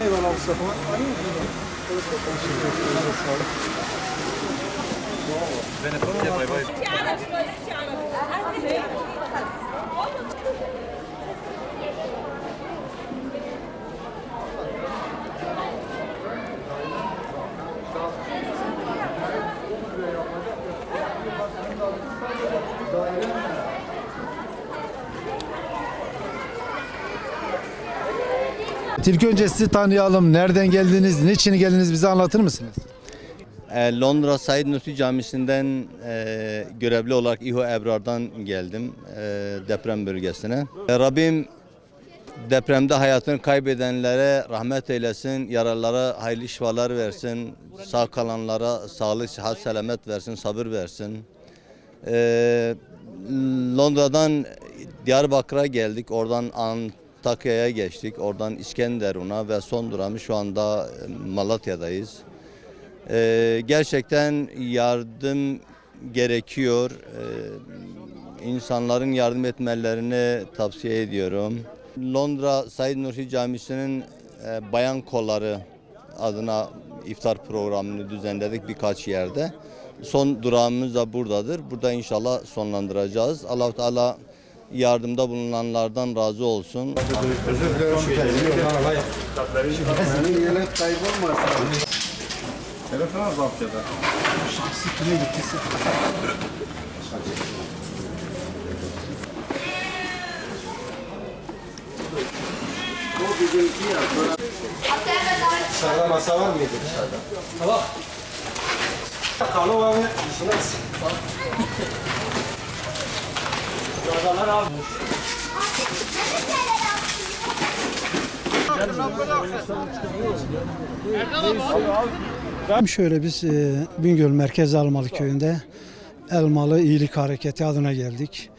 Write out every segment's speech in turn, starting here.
Eyvallah Mustafa. İlk önce sizi tanıyalım. Nereden geldiniz? Niçin geldiniz? Bize anlatır mısınız? E, Londra Said Nursi Camisi'nden e, görevli olarak İHO Ebrar'dan geldim e, deprem bölgesine. E, Rabbim depremde hayatını kaybedenlere rahmet eylesin, yaralılara hayırlı şifalar versin, sağ kalanlara sağlık, sıhhat, selamet versin, sabır versin. E, Londra'dan Diyarbakır'a geldik, oradan Antakya'ya geçtik, oradan İskenderun'a ve son durağımız şu anda e, Malatya'dayız. Ee, gerçekten yardım gerekiyor. Ee, insanların yardım etmelerini tavsiye ediyorum. Londra Said Nursi Camisi'nin e, bayan kolları adına iftar programını düzenledik birkaç yerde. Son durağımız da buradadır. Burada inşallah sonlandıracağız. Allah Teala yardımda bulunanlardan razı olsun. Senin yelek kaybolmasın. Telefona zapt ya da. Kime gitti? Dışarıda masa var mıydı dışarıda? Tamam. Kalo abi işine Şöyle biz e, Bingöl Merkez Elmalı Köyü'nde Elmalı İyilik Hareketi adına geldik.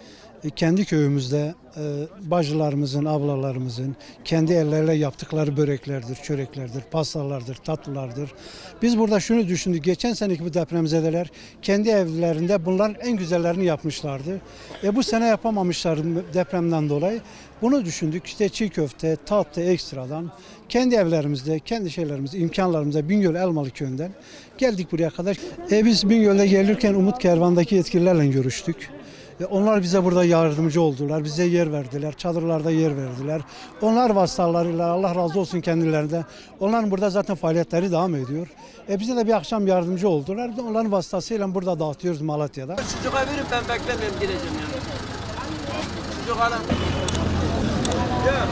E, kendi köyümüzde e, bacılarımızın, ablalarımızın kendi elleriyle yaptıkları böreklerdir, çöreklerdir, pastalardır, tatlılardır. Biz burada şunu düşündük. Geçen seneki bu depremzedeler kendi evlerinde bunların en güzellerini yapmışlardı. E bu sene yapamamışlar depremden dolayı. Bunu düşündük. İşte çiğ köfte, tatlı ekstradan kendi evlerimizde, kendi şeylerimizde, imkanlarımızda Bingöl Elmalı Köyü'nden geldik buraya kadar. E biz Bingöl'de gelirken Umut Kervan'daki yetkililerle görüştük. Onlar bize burada yardımcı oldular. Bize yer verdiler. Çadırlarda yer verdiler. Onlar vasıtalarıyla Allah razı olsun kendilerinden. Onların burada zaten faaliyetleri devam ediyor. E bize de bir akşam yardımcı oldular. Onların vasıtasıyla burada dağıtıyoruz Malatya'da. Çocuğa verin ben beklemiyorum gireceğim yani. Çocuk. Gel.